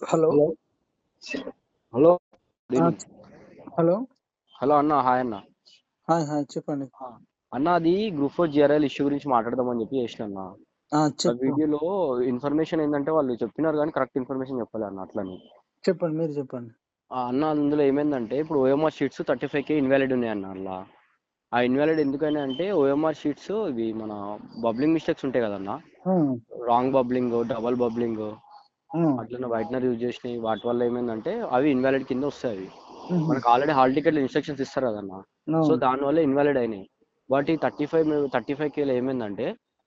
Hello hello? Hello? Hello? అన్న hi అన్న. Hi hi చెప్పండి. అన్న అది గ్రూప్ ఫోర్ జిఆర్ఎల్ ఇష్యూ గురించి మాట్లాడదామని చెప్పి చేసిన అన్న. వీడియోలో ఇన్ఫర్మేషన్ ఏంటంటే వాళ్ళు చెప్పినారు కానీ కరెక్ట్ ఇన్ఫర్మేషన్ చెప్పలే అన్న అట్లని. చెప్పండి మీరు చెప్పండి. అన్న అందులో ఏమైందంటే ఇప్పుడు OMR sheets thirty five K invalid ఉన్నాయి అన్న అలా. ఆ ఇన్వాలిడ్ ఎందుకని అంటే ఓఎంఆర్ షీట్స్ ఇవి మన బబ్లింగ్ మిస్టేక్స్ ఉంటాయి కదన్న. Wrong bubbling double bubbling. అట్లనే వైట్నర్ యూజ్ చేసినాయి వాటి వల్ల ఏమైందంటే అవి ఇన్వాలిడ్ కింద వస్తాయి అవి. మనకు ఆల్రెడీ హాల్ టికెట్ ఇన్స్ట్రక్షన్స్ ఇస్తారు కదన్న. సో దానివల్ల ఇన్వాలిడ్ అయినాయి. బట్ ఈ థర్టీ ఫైవ్ థర్టీ ఫైవ్ కేలో ఏమైందంటే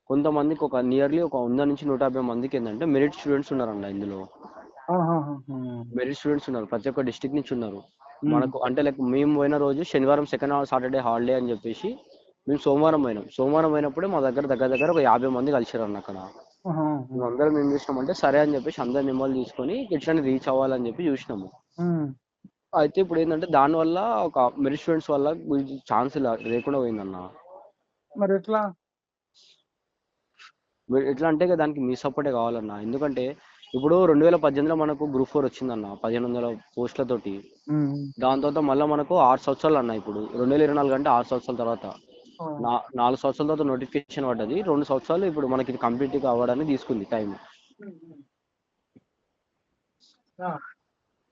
కొంతమందికి ఒక నియర్లీ ఒక వంద నుంచి నూట యాభై మందికి ఏంటంటే మెరిట్ స్టూడెంట్స్ ఉన్నారన్న ఇందులో. మెరిట్ స్టూడెంట్స్ ఉన్నారు. ప్రతి ఒక్క డిస్టిక్ నుంచి ఉన్నారు. మనకు అంటే లైక్ మేము పోయిన రోజు శనివారం సెకండ్ సాటర్డే హాలిడే అని చెప్పేసి మేము సోమవారం పోయినాం. సోమవారం పోయినప్పుడే మా దగ్గర దగ్గర దగ్గర ఒక యాభై మంది కలిసారు అన్న అక్కడ. మేము అందరం ఏం చేసినామంటే సరే అని చెప్పేసి అందరి నెంబర్లు తీసుకొని ఎట్లా రీచ్ అవ్వాలని చెప్పి చూసినాము. అయితే ఇప్పుడు ఏంటంటే దానివల్ల ఒక మెరిట్ స్టూడెంట్స్ వల్ల ఛాన్స్ లేకుండా పోయిందన్న. మరి ఎట్లా? ఎట్లా అంటే దానికి మీ సపోర్టే కావాలన్న. ఎందుకంటే ఇప్పుడు రెండు వేల పద్దెనిమిదిలో మనకు గ్రూప్ ఫోర్ వచ్చిందన్న పదిహేను వందల పోస్టులతోటి. దాని తర్వాత మళ్ళీ మనకు ఆరు సంవత్సరాలు అన్న ఇప్పుడు. రెండు వేల ఇరవై నాలుగు అంటే ఆరు సంవత్సరాల తర్వాత. నాలుగు సంవత్సరాల తర్వాత నోటిఫికేషన్ పడ్డది. రెండు సంవత్సరాలు ఇప్పుడు మనకి ఇది కంప్లీట్ అవ్వడానికి తీసుకుంది టైం.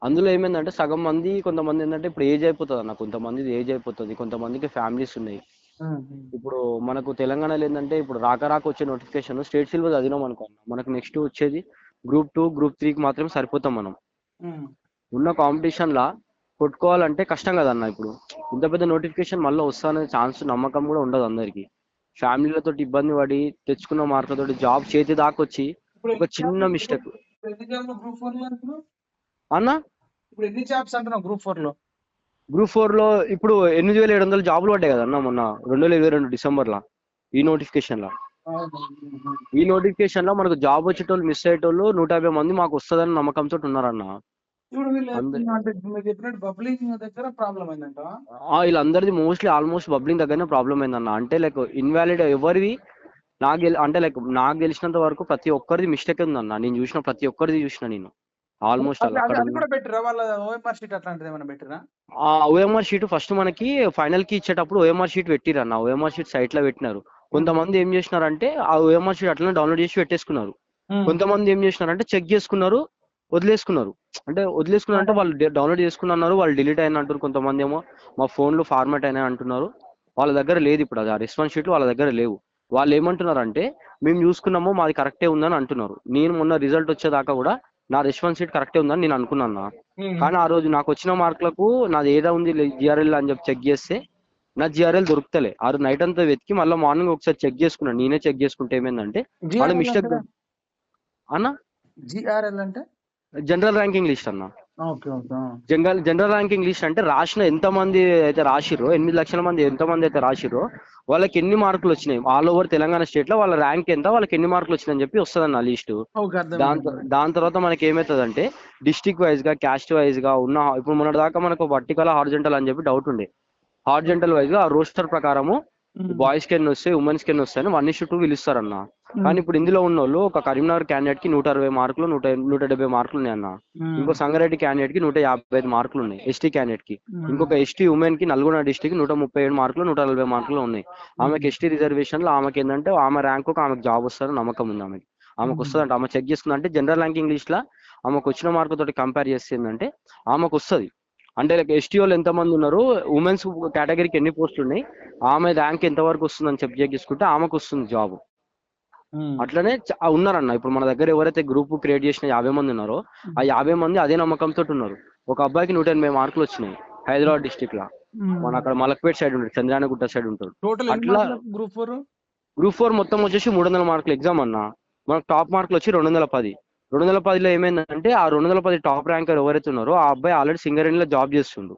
అందులో ఏమైందంటే సగం మంది కొంతమంది ఏంటంటే ఇప్పుడు ఏజ్ అయిపోతుంది అన్న కొంతమంది ఏజ్ అయిపోతుంది కొంతమందికి ఫ్యామిలీస్ ఉన్నాయి. ఇప్పుడు మనకు తెలంగాణలో ఏంటంటే ఇప్పుడు రాక రాక వచ్చే నోటిఫికేషన్ స్టేట్ సిలబస్ చదివినాం అనుకో. మనకు నెక్స్ట్ వచ్చేది గ్రూప్ టూ గ్రూప్ త్రీకి మాత్రమే సరిపోతాం మనం. ఉన్న కాంపిటీషన్ లా కొట్టుకోవాలంటే కష్టం కదన్న ఇప్పుడు. ఇంత పెద్ద నోటిఫికేషన్ మళ్ళీ వస్తానే ఛాన్స్ నమ్మకం కూడా ఉండదు అందరికి. ఫ్యామిలీలతో ఇబ్బంది పడి తెచ్చుకున్న మార్కులతో జాబ్ చేతి దాకా వచ్చి ఇప్పుడు ఒక చిన్న మిస్టేక్? అన్న? ఇప్పుడు ఎన్ని జాబ్స్ అంటున్నావు గ్రూప్ ఫోర్లో? గ్రూప్ ఫోర్లో ఇప్పుడు ఎనిమిది వేల ఏడు వందల జాబులు పడ్డాయి కదన్న మొన్న రెండు వేల ఇరవై రెండు డిసెంబర్ లా ఈ నోటిఫికేషన్ లా. ఈ నోటిఫికేషన్లో మనకు జాబ్ వచ్చేటోళ్ళు మిస్ అయ్యేటోళ్ళు నూట యాభై మంది మాకు వస్తుందని నమ్మకంతో ఉన్నారన్న. ఇప్పుడు వీళ్ళు అంద- ఎట్లా అంటే ఇప్పుడు మీరు చెప్పినట్టు బబ్లింగ్ దగ్గర ప్రాబ్లం అయిందంట. ఆ, వీళ్ళందరిది మోస్ట్లీ ఆల్మోస్ట్ బబ్లింగ్ దగ్గరనే ప్రాబ్లం అయిందన్న. అంటే లైక్ ఇన్వాలిడ్ ఎవరిది? నాకు అంటే లైక్ నాకు గెలిచినంత వరకు ప్రతి ఒక్కరిది మిస్టేక్ ఉందన్న. నేను చూసిన ప్రతి ఒక్కరిది చూసిన నేను. Almost sheet OMR sheet first మనకి ఫైనల్కి ఇచ్చేటప్పుడు ఓఎంఆర్ షీట్ పెట్టిరన్న. ఓఎంఆర్ షీట్ సైట్లో పెట్టినారు. కొంతమంది ఏం చేసినారంటే ఆ ఓఎంఆర్ షీట్ అట్లనే డౌన్లోడ్ చేసి పెట్టేసుకున్నారు. కొంతమంది ఏం చేసినారంటే చెక్ చేసుకున్నారు. వదిలేసుకున్నారు. అంటే వదిలేసుకున్నారు అంటే వాళ్ళు డౌన్లోడ్ చేసుకున్నారు వాళ్ళు డిలీట్ అయిన అంటారు కొంతమంది ఏమో. మా ఫోన్లు ఫార్మాట్ అయినాయి అంటున్నారు. వాళ్ళ దగ్గర లేదు ఇప్పుడు అది. ఆ రెస్పాన్స్ షీట్లు వాళ్ళ దగ్గర లేవు. వాళ్ళు ఏమంటున్నారు అంటే మేము చూసుకున్నాము మాది కరెక్టే ఉందని అంటున్నారు. నేను మొన్న రిజల్ట్ వచ్చేదాకా కూడా నా రెస్పాన్స్ షీట్ కరెక్టే ఉందని నేను అనుకున్నాను. కానీ ఆ రోజు నాకు వచ్చిన మార్కులకు నాది ఏదా ఉంది జిఆర్ఎల్ అని చెప్పి చెక్ చేస్తే నా జిఆర్ఎల్ దొరుకుతలే. ఆ నైట్ అంతా వెతికి మళ్ళీ మార్నింగ్ ఒకసారి చెక్ చేసుకున్నాను. నేనే చెక్ చేసుకుంటే ఏమైందంటే వాళ్ళ మిస్టేక్ అన్న? జిఆర్ఎల్ అంటే? జనరల్ ర్యాంకింగ్ లిస్ట్ అన్న. జనరల్ జనరల్ ర్యాంకింగ్ లిస్ట్ అంటే రాసిన ఎంత మంది అయితే రాసిర్రో ఎనిమిది లక్షల మంది ఎంత మంది అయితే రాసిర్రో వాళ్ళకి ఎన్ని మార్కులు వచ్చినాయి? ఆల్ ఓవర్ తెలంగాణ స్టేట్లో వాళ్ళ ర్యాంక్ ఎంత వాళ్ళకి ఎన్ని మార్కులు వచ్చినాయని చెప్పి వస్తుంది లిస్ట్ ఓకే అర్థం దాని దాని తర్వాత మనకి ఏమవుతుంది అంటే డిస్టిక్ వైజ్గా క్యాస్ట్ వైజ్గా ఉన్న ఇప్పుడు మొన్నటి దాకా మనకు వర్టికల్ హార్జెంటల్ అని చెప్పి డౌట్ ఉండే. హార్జెంటల్ వైజ్గా ఆ రోస్టర్ ప్రకారము బాయ్స్కి ఎన్ని వస్తాయి ఉమెన్స్కి ఎన్ని వస్తాయి అని వన్ ఇష్యూ టూ పిలుస్తారన్న. కానీ ఇప్పుడు ఇందులో ఉన్న వాళ్ళు ఒక కరీంనగర్ క్యాండిడేట్కి నూట అరవై మార్కులు నూట నూట డెబ్బై మార్కులు ఉన్నాయి అన్న ఇంకో సంగారెడ్డి క్యాండిడేట్కి నూట యాభై ఐదు మార్కులు ఉన్నాయి ఎస్టీ క్యాండిడేట్కి. ఇంకొక ఎస్టీ ఉమెన్కి నల్గొండ డిస్టిక్ నూట ముప్పై ఏడు మార్కులు నూట నలభై మార్కులు ఉన్నాయి. ఆమెకి ఎస్టీ రిజర్వేషన్లో ఆమెకి ఏంటంటే ఆమె ర్యాంక్ ఆమెకు జాబ్ వస్తుందని నమ్మకం ఉంది ఆమెకి. ఆమెకు వస్తుందంట. ఆమె చెక్ చేసుకుంది అంటే జనరల్ ర్యాంకింగ్ లిస్ట్ లా ఆమెకు వచ్చిన మార్కు తోటి కంపేర్ చేస్తే ఏంటంటే ఆమెకు వస్తుంది. అంటే లైక్ ఎస్టీ వాళ్ళు ఎంతమంది ఉన్నారు? ఉమెన్స్ కేటగిరీకి ఎన్ని పోస్టులు ఉన్నాయి? ఆమె ర్యాంక్ ఎంత వరకు వస్తుందని చెక్ చేసుకుంటే ఆమెకు వస్తుంది జాబ్ అట్లనే ఉన్నారన్న. ఇప్పుడు మన దగ్గర ఎవరైతే గ్రూప్ క్రియేట్ చేసిన యాభై మంది ఉన్నారో ఆ యాభై మంది అదే నమ్మకంతో ఉన్నారు. ఒక అబ్బాయికి నూట ఎనభై మార్కులు వచ్చినాయి హైదరాబాద్ డిస్టిక్ లా. మన అక్కడ మలక్పేట్ సైడ్ ఉంటాడు చంద్రానగుట్ట సైడ్ ఉంటాడు అట్లా- గ్రూప్ ఫోర్ గ్రూప్ ఫోర్ మొత్తం వచ్చేసి మూడు వందల మార్కులు ఎగ్జామ్ అన్న. మనకు టాప్ మార్కులు వచ్చి రెండు వందల పది. రెండు వందల పదిలో ఏమైందంటే ఆ రెండు వందల పది టాప్ ర్యాంకర్ ఎవరైతే ఉన్నారో ఆ అబ్బాయి ఆల్రెడీ సింగరేణి లో జాబ్ చేస్తుండు.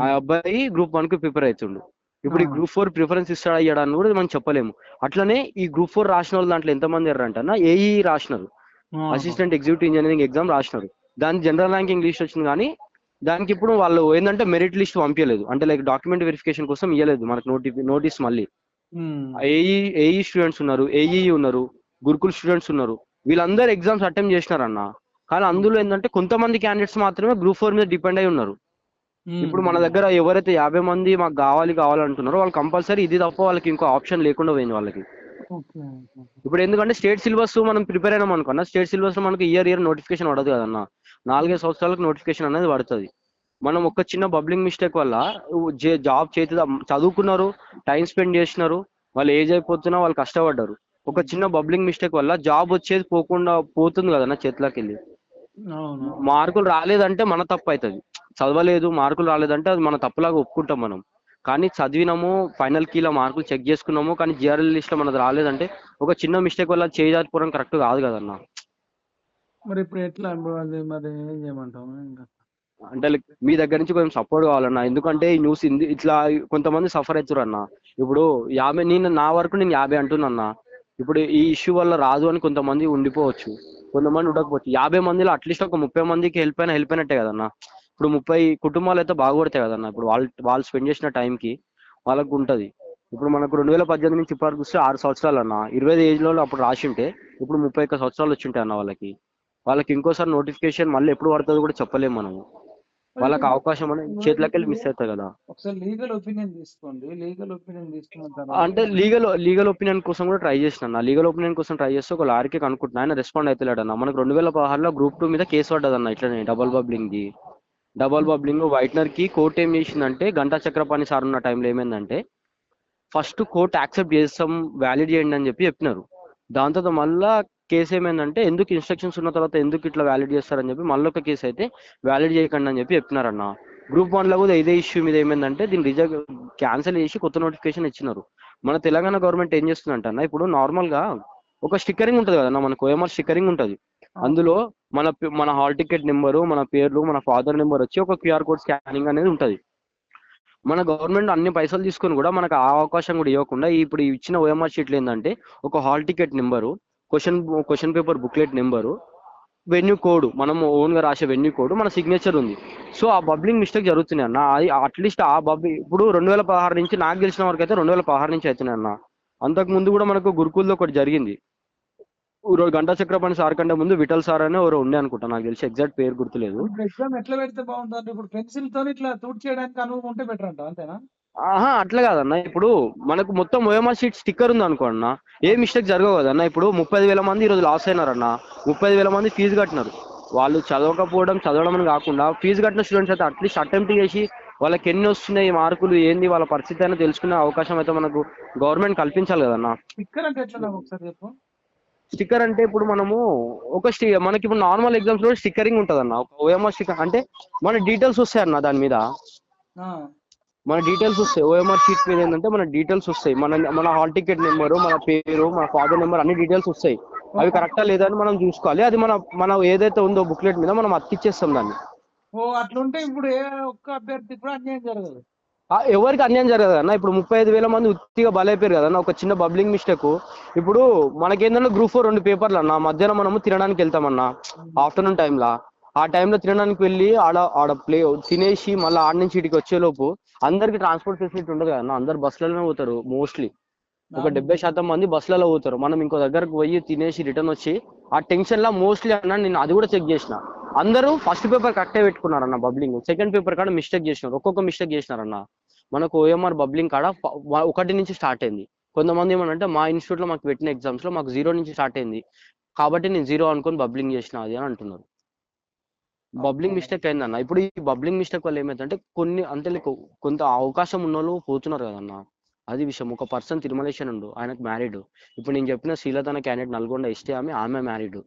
ఆ అబ్బాయి గ్రూప్ వన్కి ప్రిపేర్ అవుతుండు ఇప్పుడు ఈ. గ్రూప్ ఫోర్ ప్రిఫరెన్స్ ఇస్తాడా ఇయ్యడా అని కూడా మనం చెప్పలేము. అట్లనే ఈ గ్రూప్ ఫోర్ రాసిన వాళ్ళు దాంట్లో ఎంతమంది ఎర్రంట ఏఈ రాసినారు. అసిస్టెంట్ ఎగ్జిక్యూటివ్ ఇంజనీరింగ్ ఎగ్జామ్ రాసినారు. దాని జనరల్ ర్యాంకింగ్ లిస్ట్ వచ్చింది కానీ దానికి ఇప్పుడు వాళ్ళు ఏంటంటే మెరిట్ లిస్ట్ పంపించలేదు అంటే లైక్ డాక్యుమెంట్ వెరిఫికేషన్ కోసం ఇవ్వలేదు మనకు నోటి నోటీస్ మళ్ళీ. ఏఈ ఏఈ స్టూడెంట్స్ ఉన్నారు ఏఈ ఉన్నారు గురుకుల్ స్టూడెంట్స్ ఉన్నారు. వీళ్ళందరూ ఎగ్జామ్స్ అటెంప్ట్ చేసినారన్న. కానీ అందులో ఏంటంటే కొంతమంది క్యాండిడేట్స్ మాత్రమే గ్రూప్ ఫోర్ మీద డిపెండ్ అయి ఉన్నారు. ఇప్పుడు మన దగ్గర ఎవరైతే యాభై మంది మాకు కావాలి కావాలంటున్నారో వాళ్ళు కంపల్సరీ ఇది తప్ప వాళ్ళకి ఇంకో ఆప్షన్ లేకుండా పోయింది వాళ్ళకి. ఇప్పుడు ఎందుకంటే స్టేట్ సిలబస్ మనం ప్రిపేర్ అయినాం అనుకున్నా స్టేట్ సిలబస్లో మనకి ఇయర్ ఇయర్ నోటిఫికేషన్ పడదు కదన్న. నాలుగైదు సంవత్సరాలకు నోటిఫికేషన్ అనేది పడుతుంది. మనం ఒక చిన్న బబ్లింగ్ మిస్టేక్ వల్ల జాబ్ చేతి చదువుకున్నారు టైం స్పెండ్ చేసినారు వాళ్ళు ఏజ్ అయిపోతున్నా వాళ్ళు కష్టపడ్డారు. ఒక చిన్న బబ్లింగ్ మిస్టేక్ వల్ల జాబ్ వచ్చేది పోకుండా పోతుంది కదన్న చేతిలోకి వెళ్ళి మార్కులు రాలేదంటే మన తప్పు అవుతుంది చదవలేదు మార్కులు రాలేదంటే అది మన తప్పులాగా ఒప్పుకుంటాం మనం. కానీ చదివినాము ఫైనల్ కీలో మార్కులు చెక్ చేసుకున్నాము కానీ జిఆర్ఎల్ లిస్ట్లో మనది రాలేదంటే ఒక చిన్న మిస్టేక్ వల్ల చేజారిపోవడం కరెక్ట్ కాదు కదన్న. మరి ఇప్పుడు ఎట్లా మరి ఏం అంటే మీ దగ్గర నుంచి కొంచెం సపోర్ట్ కావాలన్న. ఎందుకంటే ఈ న్యూస్ ఇట్లా కొంతమంది సఫర్ అవుతారు అన్న ఇప్పుడు యాభై నేను నా వరకు నేను యాభై అంటున్నా ఇప్పుడు ఈ ఇష్యూ వల్ల రాదు అని కొంతమంది ఉండిపోవచ్చు. కొంతమంది ఉండకపోవచ్చు. యాభై మందిలో అట్లీస్ట్ ఒక ముప్పై మందికి హెల్ప్ అయినా హెల్ప్ అయినట్టే కదన్నా. ఇప్పుడు ముప్పై కుటుంబాలు అయితే బాగుపడతాయి కదన్నా. ఇప్పుడు వాళ్ళు వాళ్ళు స్పెండ్ చేసిన టైంకి వాళ్ళకు ఉంటది. ఇప్పుడు మనకు రెండు వేల పద్దెనిమిది నుంచి ఇప్పటికి చూస్తే ఆరు సంవత్సరాలు అన్న ఇరవై ఐదు ఏజ్లో అప్పుడు రాసి ఉంటే ఇప్పుడు ముప్పై ఒక్క సంవత్సరాలు వచ్చి ఉంటాయి అన్న వాళ్ళకి. వాళ్ళకి ఇంకోసారి నోటిఫికేషన్ మళ్ళీ ఎప్పుడు పడుతుందో కూడా చెప్పలేము మనము. వాళ్ళకి అవకాశం అనేది చేతిలోకి వెళ్ళి మిస్ అవుతుంది కదా. ఒకసారి లీగల్ ఒపీనియన్ తీసుకోండి. లీగల్ ఒపీనియన్ తీసుకున్న అంటే లీగల్ లీగల్ ఒపీనియన్ కోసం కూడా ట్రై చేసిన లీగల్ ఒపీనియన్ కోసం ట్రై చేస్తే ఒక లారీకి కనుక్కుంటున్నా. ఆయన రెస్పాండ్ అవుతలేడు అన్న. మనకు రెండు వేల పదహారులో గ్రూప్ టూ మీద కేసు పడ్డదన్న ఇట్లనే double bubbling the double bubbling వైట్నర్కి court ఏం చేసిందంటే గంటా చక్రపాణి సార్ ఉన్న టైంలో ఏమైందంటే ఫస్ట్ కోర్ట్ యాక్సెప్ట్ చేస్తాం వ్యాలిడ్ చేయండి అని చెప్పి చెప్పినారు. దాంతో మళ్ళా కేసు ఏమైందంటే ఎందుకు ఇన్స్ట్రక్షన్స్ ఉన్న తర్వాత ఎందుకు ఇట్లా వ్యాలిడ్ చేస్తారని చెప్పి మళ్ళీ ఒక కేసు అయితే వ్యాలిడ్ చేయకండి అని చెప్పి చెప్పినారన్న గ్రూప్ వన్లో కూడా ఇదే ఇష్యూ మీద ఏమైందంటే దీన్ని రిజెక్ట్ క్యాన్సిల్ చేసి కొత్త నోటిఫికేషన్ ఇచ్చినారు. మన తెలంగాణ గవర్నమెంట్ ఏం చేస్తుందంటే అన్న ఇప్పుడు నార్మల్గా ఒక స్టిక్కరింగ్ ఉంటది కదన్న మనకు ఓఎంఆర్ స్టిక్కరింగ్ ఉంటది. అందులో మన మన హాల్ టికెట్ నెంబరు మన పేర్లు మన ఫాదర్ నెంబర్ వచ్చి ఒక క్యూఆర్ కోడ్ స్కానింగ్ అనేది ఉంటది. మన గవర్నమెంట్ అన్ని పైసలు తీసుకొని కూడా మనకు ఆ అవకాశం కూడా ఇవ్వకుండా ఇప్పుడు ఇచ్చిన ఓఎంఆర్ షీట్లు ఏంటంటే ఒక hall ticket number question question paper booklet number venue code మనం ఓన్గా రాసే వెన్యూ కోడ్ మన సిగ్నేచర్ ఉంది. సో ఆ బబ్లింగ్ మిస్టేక్ జరుగుతున్నాయి అన్న. అది అట్లీస్ట్ ఆ బబ్ ఇప్పుడు రెండు వేల పదహారు నుంచి నాకు తెలిసిన వరకు అయితే రెండు వేల పదహారు నుంచి అవుతున్నాయి అన్న. అంతకు ముందు కూడా మనకు గురుకుల్లో ఒకటి జరిగింది. గంటా చక్రపాణి సార్ కంటే ముందు విఠల్ సార్ అనే ఎవరు ఉండే అనుకుంటా. నాకు తెలిసి ఎగ్జాక్ట్ పేరు గుర్తులేదు. ఎగ్జామ్ ఎట్లా పెడితే బాగుంటుంది? ఇప్పుడు పెన్సిల్తో ఇట్లా తూట్ చేయడానికి అనుభవం ఉంటే బెటర్ అంట అంతేనా? ఆహా అట్లా కాదన్న. ఇప్పుడు మనకు మొత్తం ఓఎంఆర్ షీట్ స్టిక్కర్ ఉంది అనుకో అన్న ఏ మిస్టేక్ జరగవు కదన్న. ఇప్పుడు ముప్పై వేల మంది ఈరోజు లాస్ అయినారన్న ముప్పై వేల మంది ఫీజు కట్టినారు. వాళ్ళు చదవకపోవడం చదవడం అని కాకుండా ఫీజు కట్టిన స్టూడెంట్స్ అయితే అట్లీస్ట్ అటెంప్ట్ చేసి వాళ్ళకి ఎన్ని వస్తున్నాయి మార్కులు ఏంది వాళ్ళ పరిస్థితి అయినా తెలుసుకునే అవకాశం అయితే మనకు గవర్నమెంట్ కల్పించాలి కదన్న. స్టిక్కర్ అంటే ఎట్లా నాకు ఒకసారి చెప్పు. స్టిక్కర్ అంటే ఇప్పుడు మనము ఒక స్టి మనకి ఇప్పుడు నార్మల్ ఎగ్జామ్స్లో స్టిక్కరింగ్ ఉంటుంది అన్న ఒక ఓఎంఆర్ స్టిక్కర్ అంటే మన డీటెయిల్స్ వస్తాయి అన్న దాని మీద. మన డీటెయిల్స్ వస్తాయి. ఓఎంఆర్ షీట్ మీద ఏంటంటే మన డీటెయిల్స్ వస్తాయి. మన మన హాల్ టికెట్ నెంబరు మన పేరు మన ఫాదర్ నెంబర్ అన్ని డీటెయిల్స్ వస్తాయి. అవి కరెక్టా లేదా అని మనం చూసుకోవాలి. అది మన మన ఏదైతే ఉందో బుక్లెట్ మీద మనం అతికిచ్చేస్తాం దాన్ని. ఓ అట్లుంటే ఇప్పుడు ఏ ఒక్క అభ్యర్థి కూడా అన్యాయం జరగదు. ఎవరికి అన్యాయం జరగదు అన్న. ఇప్పుడు ముప్పై ఐదు వేల మంది ఉత్తిగా బలైపోయారు కదా ఒక చిన్న బబ్లింగ్ మిస్టేక్ ఇప్పుడు మనకేంటంటే గ్రూప్ ఫోర్ రెండు పేపర్లు అన్న. మధ్యాహ్నం మనము తినడానికి వెళ్తామన్నా. ఆఫ్టర్నూన్ టైంలో ఆ టైంలో తినడానికి వెళ్ళి ఆడ ఆడ ప్లే తినేసి మళ్ళీ ఆడ నుంచి ఇటుకి వచ్చేలోపు అందరికి ట్రాన్స్పోర్ట్ ఫెసిలిటీ ఉండదు కదా అందరు బస్సులలోనే పోతారు మోస్ట్లీ ఒక డెబ్బై శాతం మంది బస్సులలో పోతారు. మనం ఇంకో దగ్గరకు పోయి తినేసి రిటర్న్ వచ్చి ఆ టెన్షన్ లా మోస్ట్లీ అన్న నేను అది కూడా చెక్ చేసిన. అందరూ ఫస్ట్ పేపర్ కరెక్టే పెట్టుకున్నారన్న బబ్లింగ్ సెకండ్ పేపర్ కాడ మిస్టేక్ చేసినారు. ఒక్కొక్క మిస్టేక్ చేసినారన్న మనకు ఓఎంఆర్ బబ్లింగ్ కాడ ఒకటి నుంచి స్టార్ట్ అయింది. కొంతమంది ఏమనంటే మా ఇన్స్టిట్యూట్లో మాకు పెట్టిన ఎగ్జామ్స్లో మాకు జీరో నుంచి స్టార్ట్ అయింది. కాబట్టి నేను జీరో అనుకొని బబ్లింగ్ చేసిన అది అని అంటున్నారు. బబ్లింగ్ మిస్టేక్ అయిందన్న. ఇప్పుడు ఈ బబ్లింగ్ మిస్టేక్ వల్ల ఏమైందంటే కొన్ని అంటే కొంత అవకాశం ఉన్న వాళ్ళు పోతున్నారు కదన్న. అది విషయం. ఒక పర్సన్ తిరుమలేషన్ ఉండు ఆయనకు మ్యారీడ్. ఇప్పుడు నేను చెప్పిన శ్రీలత అనే క్యాండిడేట్ నల్గొండ ఇస్తే ఆమె ఆమె మ్యారీడ్.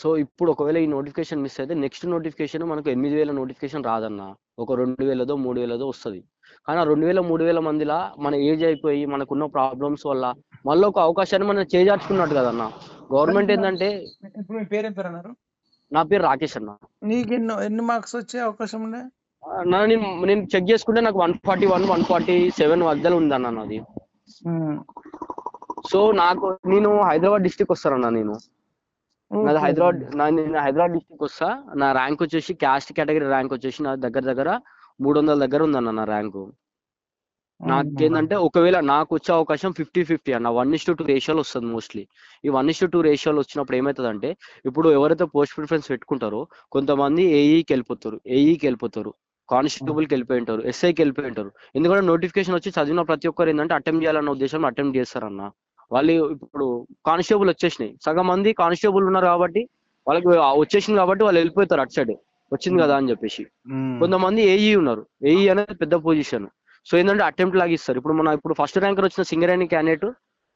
సో ఇప్పుడు ఒకవేళ ఈ నోటిఫికేషన్ మిస్ అయితే నెక్స్ట్ నోటిఫికేషన్ మనకు ఎనిమిది వేల నోటిఫికేషన్ రాదన్న. ఒక రెండు వేలదో మూడు వేలదో వస్తుంది. కానీ ఆ రెండు వేల మూడు వేల మందిలా మన ఏజ్ అయిపోయి మనకున్న ప్రాబ్లమ్స్ వల్ల మళ్ళీ ఒక అవకాశాన్ని మనం చేజార్చుకున్నట్టు కదన్న గవర్నమెంట్ ఏంటంటే ఇప్పుడు మీ పేరేం పేరు అన్నారు? నా పేరు రాకేష్ అన్న. నీకు ఎన్ని ఎన్ని మార్క్స్ వచ్చే అవకాశం ఉండే? నా నేను నేను చెక్ చేసుకుంటే నాకు one forty one one forty seven మధ్యలో ఉందన్న నాది. సో నాకు నేను హైదరాబాద్ డిస్టిక్ వస్తానన్న నేను. నాది హైదరాబాద్ నా నేను హైదరాబాద్ డిస్టిక్ వస్తా. నా ర్యాంక్ వచ్చేసి క్యాస్ట్ కేటగిరీ ర్యాంక్ వచ్చేసి నా దగ్గర దగ్గర మూడు వందల దగ్గర ఉందన్న నా ర్యాంకు. నాకేందంటే ఒకవేళ నాకు వచ్చే అవకాశం ఫిఫ్టీ ఫిఫ్టీ అన్న. వన్ ఇస్ టు టూ రేషియోలో వస్తుంది మోస్ట్లీ ఈ వన్ ఇస్ టు టూ రేషియోలో వచ్చినప్పుడు ఏమవుతుందంటే ఇప్పుడు ఎవరైతే పోస్ట్ ప్రిఫరెన్స్ పెట్టుకుంటారో కొంతమంది ఏఈకి వెళ్ళిపోతారు. ఏఈకి వెళ్ళిపోతారు. కానిస్టేబుల్కి వెళ్ళిపోయి ఉంటారు. ఎస్ఐకి వెళ్ళిపోయి ఉంటారు. ఎందుకంటే నోటిఫికేషన్ వచ్చి చదివిన ప్రతి ఒక్కరు ఏంటంటే అటెంప్ట్ చేయాలన్న ఉద్దేశంలో అటెంప్ట్ చేస్తారన్న. వాళ్ళు ఇప్పుడు కానిస్టేబుల్ వచ్చేసినాయి. సగం మంది కానిస్టేబుల్ ఉన్నారు కాబట్టి వాళ్ళకి వచ్చేసింది కాబట్టి వాళ్ళు వెళ్ళిపోతారు అటు సైడ్ వచ్చింది కదా అని చెప్పేసి. కొంతమంది ఏఈ ఉన్నారు. ఏఈ అనేది పెద్ద పొజిషన్ సో ఏంటంటే అటెంప్ట్ లాగిస్తారు ఇప్పుడు మన ఇప్పుడు ఫస్ట్ ర్యాంకర్ వచ్చిన సింగరేణి క్యాండిడేట్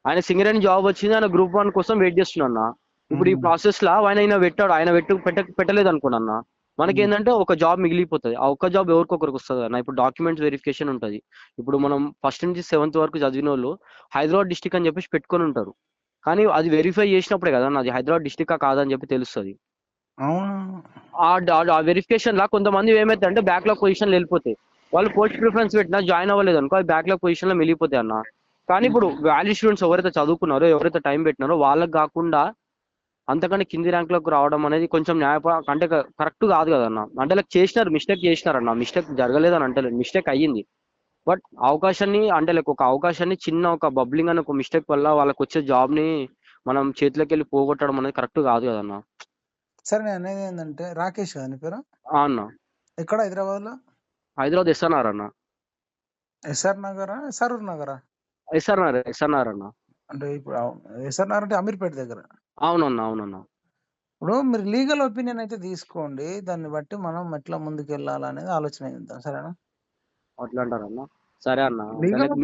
ఆయన సింగరేణి జాబ్ వచ్చింది ఆయన గ్రూప్ వన్ కోసం వెయిట్ చేస్తున్నా ఇప్పుడు ఈ. ప్రాసెస్ లా ఆయన ఆయన పెట్టాడు ఆయన పెట్టు పెట్ట పెట్టలేదు అనుకోండి అన్న. మనకి ఏంటంటే ఒక జాబ్ మిగిలిపోతుంది. ఆ ఒక్క జాబ్ ఎవరికొకరికి వస్తుంది అన్న. ఇప్పుడు డాక్యుమెంట్స్ వెరిఫికేషన్ ఉంటుంది. ఇప్పుడు మనం ఫస్ట్ నుంచి సెవెంత్ వరకు చదివిన వాళ్ళు హైదరాబాద్ డిస్టిక్ అని చెప్పేసి పెట్టుకొని ఉంటారు. కానీ అది వెరిఫై చేసినప్పుడే కదా అది హైదరాబాద్ డిస్టిక్ కాదని చెప్పి తెలుస్తుంది. ఆ వెరిఫికేషన్ లా కొంతమంది ఏమైతే అంటే బ్యాక్లాగ్ పొజిషన్ వెళ్ళిపోతాయి. వాళ్ళు పోస్ట్ ప్రిఫరెన్స్ పెట్టినా జాయిన్ అవ్వలేదు అనుకో అది బ్యాక్లాగ్ పొజిషన్లో వెళ్ళిపోతాయి అన్న. కానీ ఇప్పుడు వ్యాలిడ్ స్టూడెంట్స్ ఎవరైతే చదువుకున్నారో ఎవరైతే టైం పెట్టినారో వాళ్ళకి కాకుండా అంతకంటే కింది ర్యాంక్లకు రావడం అనేది కొంచెం న్యాయప అంటే కరెక్ట్ కాదు కదన్న అంటే లైక్ చేసినారు మిస్టేక్ చేసినారన్న మిస్టేక్ జరగలేదని అంటే మిస్టేక్ అయ్యింది. బట్ అవకాశాన్ని అంటే లైక్ ఒక అవకాశాన్ని చిన్న ఒక బబ్లింగ్ అనే ఒక మిస్టేక్ వల్ల వాళ్ళకి వచ్చే జాబ్ని మనం చేతిలోకి వెళ్ళి పోగొట్టడం అనేది కరెక్ట్ కాదు కదన్న సరే నేను అనేది ఏంటంటే రాకేష్ కదా నీ పేరు? అన్న. ఎక్కడ హైదరాబాద్ హైదరాబాద్ ఎస్ఎన్ఆర్ అన్న. ఎస్ఆర్ నగరా? ఎస్ఆర్ నగరా? ఎస్ఆర్ఆర్ ఎస్ఆర్ఆర్ అన్న. అంటే ఇప్పుడు ఎస్ఆర్ నగర్ అంటే అమీర్పేట దగ్గర. అవునన్నా అవునన్నా. ఇప్పుడు మీరు లీగల్ ఒపీనియన్ అయితే తీసుకోండి. దాన్ని బట్టి మనం ఎట్లా ముందుకు వెళ్ళాలి అనేది ఆలోచన చేద్దాం సరేనా అట్లా అంటారన్న సరే అన్న.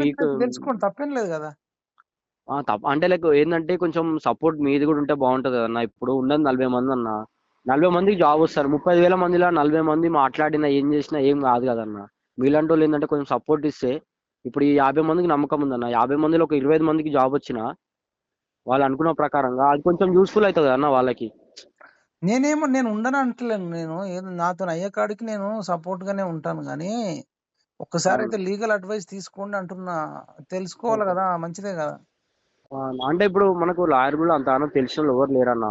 మీకు తెలుసుకోండి. తప్పేం లేదు కదా. తప్ప అంటే లైక్ ఏంటంటే కొంచెం సపోర్ట్ మీది కూడా ఉంటే బాగుంటది అన్న. ఇప్పుడు ఉన్నది నలభై మంది అన్న. నలభై మందికి జాబ్ వస్తారు. ముప్పై వేల మందిలో నలభై మంది మాట్లాడినా ఏం చేసినా ఏం కాదు కదన్న. మీలాంటి వాళ్ళు ఏంటంటే కొంచెం సపోర్ట్ ఇస్తే ఇప్పుడు ఈ యాభై మందికి నమ్మకం ఉందన్న. యాభై మందిలో ఒక ఇరవై ఐదు మందికి జాబ్ వచ్చినా వాళ్ళు అనుకున్న ప్రకారంగా అది కొంచెం యూస్ఫుల్ అవుతుంది అన్న వాళ్ళకి. నేనేమో నేను ఉండను అంటలేను నేను. నాతో అయ్యే కాడికి నేను సపోర్ట్ గానే ఉంటాను కానీ ఒక్కసారి అయితే లీగల్ అడ్వైస్ తీసుకోండి అంటున్నా. తెలుసుకోవాలి కదా మంచిదే కదా. అంటే ఇప్పుడు మనకు లాయర్ కూడా అంత తెలిసిన వాళ్ళు ఎవరు లేరన్న.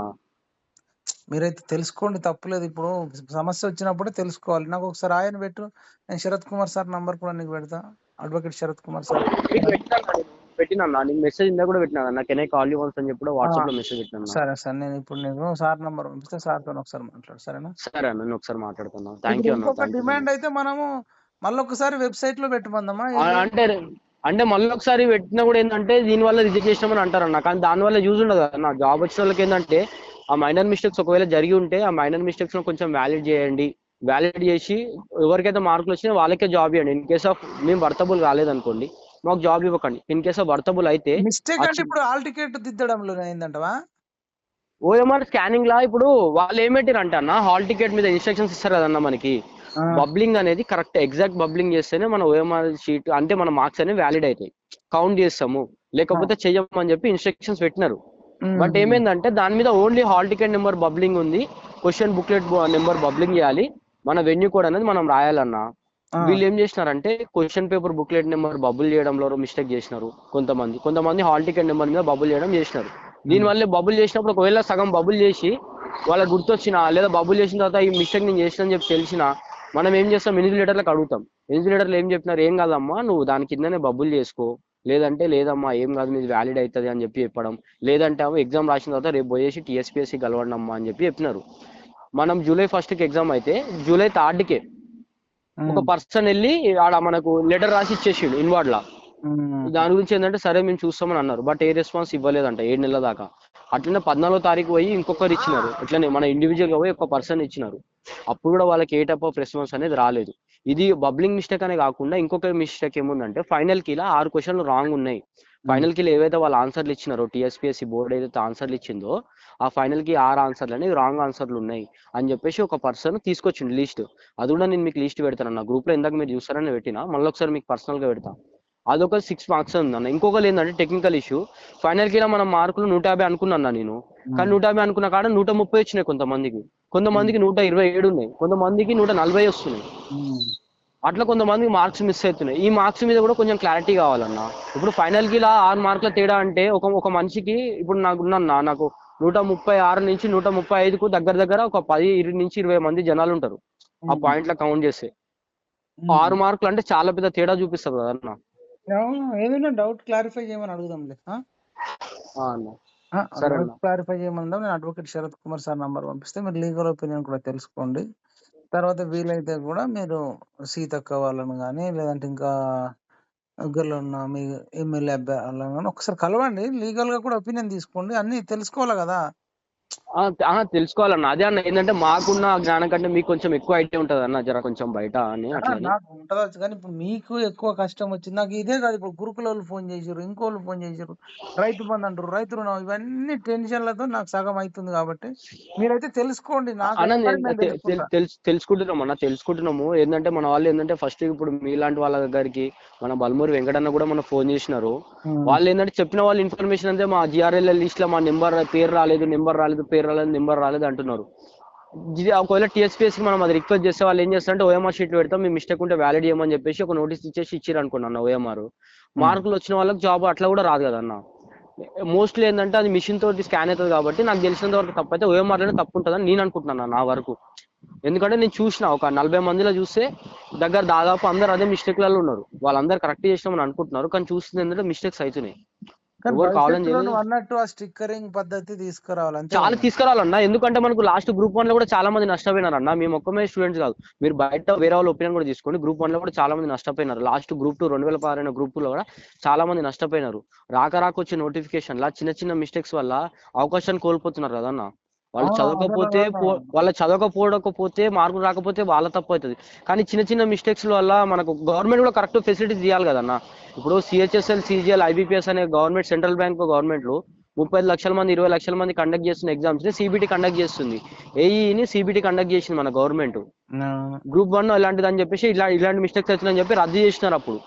మీరైతే తెలుసుకోండి తప్పులేదు. ఇప్పుడు సమస్య వచ్చినప్పుడే తెలుసుకోవాలి. నాకు ఒకసారి ఆయన పెట్టు నేను శరత్ కుమార్ సార్ నంబర్ కూడా నీకు పెడతా. Advocate Sharath Kumar sir. పెట్టినా నీకు మెసేజ్ ఇందా కూడా పెట్టినా అన్న కెన్ కాల్ యూ వన్స్ అని చెప్పి వాట్సాప్లో మెసేజ్ పెట్టినా సరే సార్. నేను ఇప్పుడు నీకు సార్ నంబర్ పంపిస్తే సార్తో ఒకసారి మాట్లాడు. సరేనా? సరే అన్న నేను ఒకసారి మాట్లాడుతున్నా. థ్యాంక్ యూ అన్న. ఇంకొక డిమాండ్ అయితే మనము మళ్ళీ ఒకసారి వెబ్సైట్లో పెట్టమందమా అంటే అంటే మళ్ళీ ఒకసారి పెట్టినా కూడా ఏంటంటే దీని వల్ల రిజెక్ట్ చేసినామని అంటారన్న. కానీ దాని వల్ల యూజ్ ఉండదు అన్న. జాబ్ వచ్చిన వాళ్ళకి ఏంటంటే ఆ మైనర్ మిస్టేక్స్ ఒకవేళ జరిగి ఉంటే ఆ మైనర్ మిస్టేక్స్ కొంచెం వ్యాలిడ్ చేయండి. వ్యాలిడ్ చేసి ఎవరికైతే మార్కులు వచ్చినాయో వాళ్ళకే జాబ్ ఇవ్వండి. ఇన్ కేస్ ఆఫ్ మేము వర్తబుల్ కాలేదనుకోండి మాకు జాబ్ ఇవ్వకండి. ఇన్ కేస్ ఆఫ్ వర్తబుల్ అయితే మిస్టేక్ అంటే ఇప్పుడు ఆల్ టికెట్ దిద్దడంలో అయిందంటవా? ఓఎంఆర్ స్కానింగ్ లా ఇప్పుడు వాళ్ళు ఏం పెట్టారంటే అన్న? హాల్ టికెట్ మీద ఇన్స్ట్రక్షన్స్ ఇస్తారు కదన్న మనకి. బబ్లింగ్ అనేది కరెక్ట్ ఎగ్జాక్ట్ బబ్లింగ్ చేస్తేనే మన ఓఎంఆర్ షీట్ అంటే మన మార్క్స్ అనేవి వ్యాలిడ్ అవుతాయి. కౌంట్ చేస్తాము. లేకపోతే చెయ్యము అని చెప్పి ఇన్స్ట్రక్షన్స్ పెట్టినారు. బట్ ఏమైందంటే దాని మీద only hall ticket number bubbling ఉంది. క్వశ్చన్ బుక్లెట్ నెంబర్ బబ్లింగ్ చేయాలి. మన వెన్యూ కోడ్ అనేది మనం రాయాలన్నా. వీళ్ళు ఏం చేసినారంటే question paper booklet number bubble చేయడంలో మిస్టేక్ చేసినారు కొంతమంది. కొంతమంది హాల్ టికెట్ నెంబర్ మీద బబుల్ చేయడం చేసినారు. దీని వల్ల బబుల్ చేసినప్పుడు ఒకవేళ సగం బబుల్ చేసి వాళ్ళకి గుర్తొచ్చిన లేదా బబుల్ చేసిన తర్వాత ఈ మిస్టేక్ నేను చేసిన అని చెప్పి తెలిసిన మనం ఏం చేస్తాం? ఇన్విజిలేటర్లకు అడుగుతాం. ఇన్విజిలేటర్లు ఏం చెప్పినారు? ఏం కాదమ్మా నువ్వు దాని కిందనే బబుల్ చేసుకో. లేదంటే లేదమ్మా ఏం కాదు మీది వ్యాలిడ్ అవుతుంది అని చెప్పి చెప్పడం. లేదంటే ఎగ్జామ్ రాసిన తర్వాత రేపు పోయేసి టీఎస్పీఎస్సీ కలవండి అమ్మా అని చెప్పి చెప్పినారు. మనం జూలై ఫస్ట్కి ఎగ్జామ్ అయితే జూలై థర్డ్కి ఒక పర్సన్ వెళ్ళి ఆడ మనకు లెటర్ రాసి ఇచ్చేసిండు ఇన్వార్డ్ లా. దాని గురించి ఏంటంటే సరే మేము చూస్తామని అన్నారు. బట్ ఏ రెస్పాన్స్ ఇవ్వలేదంట ఏడు నెలల దాకా. అట్లనే పద్నాలుగో తారీఖు పోయి ఇంకొకరు ఇచ్చినారు. ఇట్లనే మన ఇండివిజువల్గా పోయి ఒక పర్సన్ ఇచ్చినారు. అప్పుడు కూడా వాళ్ళకి ఏ టైప్ ఆఫ్ రెస్పాన్స్ అనేది రాలేదు. ఇది బబ్లింగ్ మిస్టేక్ అనే కాకుండా ఇంకొక మిస్టేక్ ఏముందంటే ఫైనల్కి ఇలా ఆరు క్వశ్చన్లు రాంగ్ ఉన్నాయి. ఫైనల్కి ఏవైతే వాళ్ళు ఆన్సర్లు ఇచ్చినారో టీఎస్పీఎస్సీ బోర్డు ఏదైతే ఆన్సర్లు ఇచ్చిందో ఆ ఫైనల్కి ఆరు ఆన్సర్లు అనేవి రాంగ్ ఆన్సర్లు ఉన్నాయి అని చెప్పేసి ఒక పర్సన్ తీసుకొచ్చిండు లిస్ట్. అది కూడా నేను మీకు లిస్ట్ పెడతాను నా గ్రూప్లో ఇందాక మీరు చూస్తారని పెట్టినా. మళ్ళీ ఒకసారి మీకు పర్సనల్గా పెడతా. అదొక సిక్స్ మార్క్స్ ఉందన్న ఇంకొకటి ఏంటంటే టెక్నికల్ ఇష్యూ ఫైనల్కి మన మార్కులు నూట యాభై అనుకున్నా నేను. కానీ నూట యాభై అనుకున్న కాడ నూట ముప్పై వచ్చినాయి కొంతమందికి. కొంతమందికి నూట ఇరవై ఏడు ఉన్నాయి. కొంతమందికి నూట నలభై వస్తున్నాయి. అట్లా కొంతమందికి మార్క్స్ మిస్ అవుతున్నాయి. ఈ మార్క్స్ మీద కూడా కొంచెం క్లారిటీ కావాలన్న. ఇప్పుడు ఫైనల్కి ఇలా ఆరు మార్కుల తేడా అంటే ఒక ఒక మనిషికి ఇప్పుడు నాకు ఉన్నన్నా నాకు నూట ముప్పై ఆరు నుంచి నూట ముప్పై ఐదుకు దగ్గర దగ్గర ఒక పది ఇరవై నుంచి ఇరవై మంది జనాలు ఉంటారు. ఆ పాయింట్ల కౌంట్ చేస్తే. ఆరు మార్కులు అంటే చాలా పెద్ద తేడా చూపిస్తారు కదా అన్న అవును, ఏదైనా డౌట్ క్లారిఫై చేయమని అడుగుదాంలే ఆ? ఆ అన్న. ఆ, సరే డౌట్ అన్న. క్లారిఫై చేయమందాం. నేను advocate Sharath Kumar sir number పంపిస్తే మీరు లీగల్ ఒపీనియన్ కూడా తెలుసుకోండి. తర్వాత వీలైతే కూడా మీరు సీతక్క వాళ్ళని కానీ లేదంటే ఇంకా దగ్గరలో ఉన్న మీ ఎమ్మెల్యే అభ్యర్థులను కానీ ఒకసారి కలవండి. లీగల్గా కూడా ఒపీనియన్ తీసుకోండి. అన్ని తెలుసుకోవాలి కదా. తెలుసుకోవాలన్న. అదే అన్న ఏంటంటే మాకున్న జ్ఞానం కంటే మీకు కొంచెం ఎక్కువ ఐడియా ఉంటది అన్న జర కొంచెం బయట అని అట్లా. నాకు ఉంటదొచ్చు కానీ ఇప్పుడు మీకు ఎక్కువ కష్టం వచ్చింది. నాకు ఇదే కాదు ఇప్పుడు గురుకుల వాళ్ళు ఫోన్ చేసారు ఇంకోళ్ళు ఫోన్ చేసారు రైతు బంధు అంటారు రైతు రుణం ఇవన్నీ టెన్షన్లతో నాకు సగం అవుతుంది కాబట్టి మీరైతే తెలుసుకోండి నాకు అన్న ఎక్కడ నేను నేను తె- తె- తెలుసుకుంటా. తెలుసు తెలుసుకుంటున్నాం అన్న తెలుసుకుంటున్నాము. ఏంటంటే మన వాళ్ళు ఏంటంటే ఫస్ట్ ఇప్పుడు మీలాంటి వాళ్ళ దగ్గరికి మన బల్మూరి వెంకటన్న కూడా మన ఫోన్ చేసినారు. వాళ్ళు ఏంటంటే చెప్పిన వాళ్ళ ఇన్ఫర్మేషన్ అంతే మా జిఆర్ఎల్ లిస్ట్లో మా నెంబర్ పేరు రాలేదు నెంబర్ రాలేదు పేరు రాలేదు నెంబర్ రాలేదు అంటున్నారు. ఇది ఒకవేళ టీఎస్పీఎస్కి మనం అది రిక్వెస్ట్ చేస్తే వాళ్ళు ఏం చేస్తారంటే ఓఎంఆర్ షీట్ పెడతాం మీ మిస్టేక్ ఉంటే వ్యాలిడ్ చేయమని చెప్పేసి ఒక నోటీస్ ఇచ్చేసి ఇచ్చారు అనుకున్నాను అన్న ఓఎంఆర్ మార్కులు వచ్చిన వాళ్ళకి జాబ్ అట్లా కూడా రాదు కదా అన్న. మోస్ట్లీ ఏంటంటే అది మిషన్ తోటి స్కాన్ అవుతుంది కాబట్టి నాకు తెలిసినంత వరకు తప్పు అయితే ఓఎంఆర్లోనే తప్పు ఉంటుందని నేను అనుకుంటున్నాను నా వరకు. ఎందుకంటే నేను చూసిన ఒక నలభై మందిలో చూస్తే దగ్గర దాదాపు అందరు అదే మిస్టేక్లలో ఉన్నారు. వాళ్ళందరూ కరెక్ట్ చేసినామని అనుకుంటున్నారు కానీ చూస్తుంది ఏంటంటే మిస్టేక్స్ అవుతున్నాయి. ఎవరు కావాలని అన్నట్టు ఆ స్టిక్కరింగ్ పద్ధతి చాలా? తీసుకురావాలన్నా. ఎందుకంటే మనకు లాస్ట్ గ్రూప్ వన్లో కూడా చాలా మంది నష్టపోయినారు అన్న మేము ఒక్కమే స్టూడెంట్స్ కాదు. మీరు బయట వేరే వాళ్ళ ఒపీనియన్ కూడా తీసుకోండి. గ్రూప్ వన్లో కూడా చాలా మంది నష్టపోయినారు. లాస్ట్ గ్రూప్ టూ రెండు వేల పదిహేను గ్రూప్లో కూడా చాలా మంది నష్టపోయినారు. రాక రాక వచ్చే నోటిఫికేషన్ లా చిన్న చిన్న మిస్టేక్స్ వల్ల అవకాశాన్ని కోల్పోతున్నారు కదా అన్న వాళ్ళు చదవకపోతే. వాళ్ళ చదవకపోవడకపోతే మార్కులు రాకపోతే వాళ్ళ తప్పు అవుతుంది కానీ చిన్న చిన్న మిస్టేక్స్ వల్ల మనకు గవర్నమెంట్ కూడా కరెక్ట్ ఫెసిలిటీస్ ఇవ్వాలి కదన్న ఇప్పుడు సిహెచ్ఎస్ఎల్ సిజిఎల్ ఐబిపిఎస్ అనే గవర్నమెంట్ సెంట్రల్ బ్యాంక్ గవర్నమెంట్లు ముప్పై లక్షల మంది ఇరవై లక్షల మంది కండక్ట్ చేస్తున్న ఎగ్జామ్స్ని సిబిటి కండక్ట్ చేస్తుంది ఏఈని సిబిటి కండక్ట్ చేసింది మన గవర్నమెంట్. గ్రూప్ వన్ ఇలాంటిది అని చెప్పేసి ఇలా ఇలాంటి మిస్టేక్స్ అవుతున్నాయని చెప్పి రద్దు చేసినారు అప్పుడు.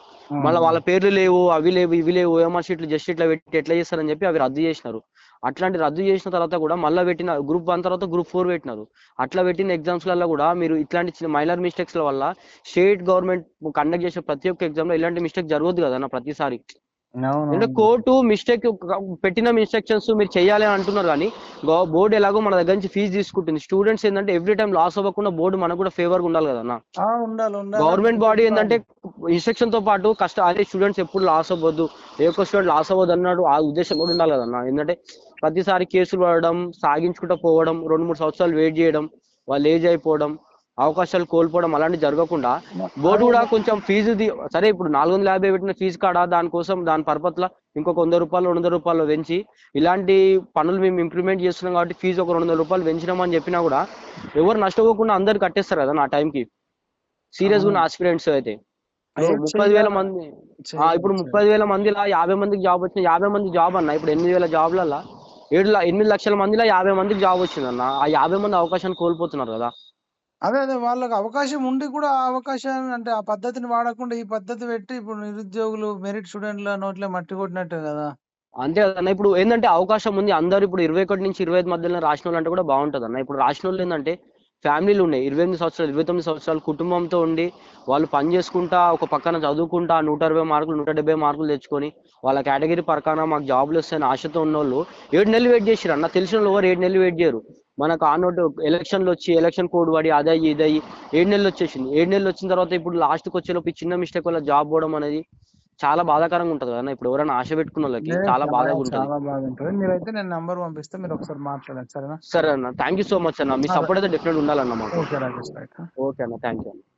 మళ్ళీ వాళ్ళ పేర్లు లేవు అవి లేవు ఇవి లేవు ఓఎంఆర్ షీట్లు జస్ట్ ఇట్లా పెట్టి ఎట్లా చేస్తారని చెప్పి అవి రద్దు చేసినారు అట్లాంటి రద్దు చేసిన తర్వాత కూడా మళ్ళీ పెట్టిన గ్రూప్ వన్ తర్వాత గ్రూప్ ఫోర్ పెట్టినారు. అట్లా పెట్టిన ఎగ్జామ్స్లలో కూడా మీరు ఇట్లాంటి చిన్న మైనర్ మిస్టేక్స్ల వల్ల స్టేట్ గవర్నమెంట్ కండక్ట్ చేసే ప్రతి ఒక్క ఎగ్జామ్లో ఇలాంటి మిస్టేక్ జరగదు కదా ప్రతిసారి. అంటే. కోర్టు మిస్టేక్ పెట్టిన ఇన్స్ట్రక్షన్స్ మీరు చేయాలి అని అంటున్నారు కానీ బోర్డు ఎలాగో మన దగ్గర నుంచి ఫీజు తీసుకుంటుంది. స్టూడెంట్స్ ఏంటంటే ఎవ్రీ టైం లాస్ అవ్వకుండా బోర్డు మనకు కూడా ఫేవర్గా ఉండాలి కదా గవర్నమెంట్ బాడీ ఏంటంటే ఇన్స్ట్రక్షన్తో పాటు కష్ట అదే స్టూడెంట్స్ ఎప్పుడు లాస్ అవ్వద్దు ఏ ఒక్క స్టూడెంట్ లాస్ అవ్వద్దు అన్నాడు ఆ ఉద్దేశం కూడా ఉండాలి కదన్న ఏంటంటే ప్రతిసారి కేసులు పడడం సాగించుకుంటూ పోవడం రెండు మూడు సంవత్సరాలు వెయిట్ చేయడం వాళ్ళు ఏజ్ అయిపోవడం అవకాశాలు కోల్పోవడం అలాంటివి జరగకుండా బోర్డు కూడా కొంచెం ఫీజు సరే ఇప్పుడు నాలుగు వందల యాభై పెట్టిన ఫీజు కాడ? దానికోసం దాని పర్పత్ల ఇంకొక వంద రూపాయలు రెండు వందల రూపాయలు పెంచి ఇలాంటి పనులు మేము ఇంప్లిమెంట్ చేస్తున్నాం కాబట్టి ఫీజు ఒక రెండు వందల రూపాయలు పెంచినామని చెప్పినా కూడా ఎవరు నష్టపోకుండా అందరు కట్టేస్తారు కదా నా టైంకి సీరియస్ ఉన్న ఆస్పిరెంట్స్ అయితే. ముప్పై వేల. మంది ఇప్పుడు. ముప్పై వేల మందిలా యాభై మందికి జాబ్ వచ్చింది యాభై మంది జాబ్ అన్న ఇప్పుడు ఎనిమిది వేల జాబ్లల్లా ఏడు ఎనిమిది లక్షల మందిలో యాభై మందికి జాబ్ వచ్చింది అన్న ఆ యాభై మంది అవకాశాన్ని కోల్పోతున్నారు కదా. అదే అదే వాళ్ళకి అవకాశం ఉండి కూడా ఆ అవకాశాన్ని అంటే ఆ పద్ధతిని వాడకుండా ఈ పద్ధతి పెట్టి ఇప్పుడు నిరుద్యోగులు మెరిట్ స్టూడెంట్ల నోట్లే మట్టి కొట్టినట్టే కదా. అంతే కదన్న ఇప్పుడు ఏంటంటే అవకాశం ఉంది. అందరు ఇప్పుడు ఇరవై ఒకటి నుంచి ఇరవై ఐదు మధ్యలో రాసిన వాళ్ళు అంటే కూడా బాగుంటుంది అన్న. ఇప్పుడు రాసిన వాళ్ళు ఏంటంటే ఫ్యామిలీలు ఉన్నాయి. ఇరవై ఎనిమిది సంవత్సరాలు ఇరవై తొమ్మిది సంవత్సరాలు కుటుంబంతో ఉండి వాళ్ళు పని చేసుకుంటా ఒక పక్కన చదువుకుంటా నూట అరవై మార్కులు నూట డెబ్బై మార్కులు తెచ్చుకొని వాళ్ళ కేటగిరీ ప్రకారం మాకు జాబ్లు వస్తాయని ఆశతో ఉన్న వాళ్ళు ఏడు నెలలు వెయిట్ చేసిరు అన్న. తెలిసిన వాళ్ళు ఎవరు ఏడు నెలలు వెయిట్ చేయరు. మనకు ఆ నోటు ఎలక్షన్లు వచ్చి ఎలక్షన్ కోడ్ పడి అదయ్యి ఇదయ్యి ఏడు నెలలు వచ్చేసింది. ఏడు నెలలు వచ్చిన తర్వాత ఇప్పుడు లాస్ట్కి వచ్చేలోపు ఈ చిన్న మిస్టేక్ వల్ల జాబ్ పోవడం అనేది చాలా బాధాకరంగా ఉంటది కదా ఇప్పుడు ఎవరైనా ఆశ పెట్టుకున్న వాళ్ళకి చాలా బాధగా ఉంటుంది. మీరైతే నేను నంబర్ పంపిస్తే మీరు ఒకసారి మాట్లాడండి సరేనా? సరే అన్న. థ్యాంక్ యూ సో మచ్ అన్న. మీ సపోర్ట్ అయితే డెఫినెట్ ఉండాలన్న మాకు. Okay Rajesh right. ఓకే అన్న. Thank you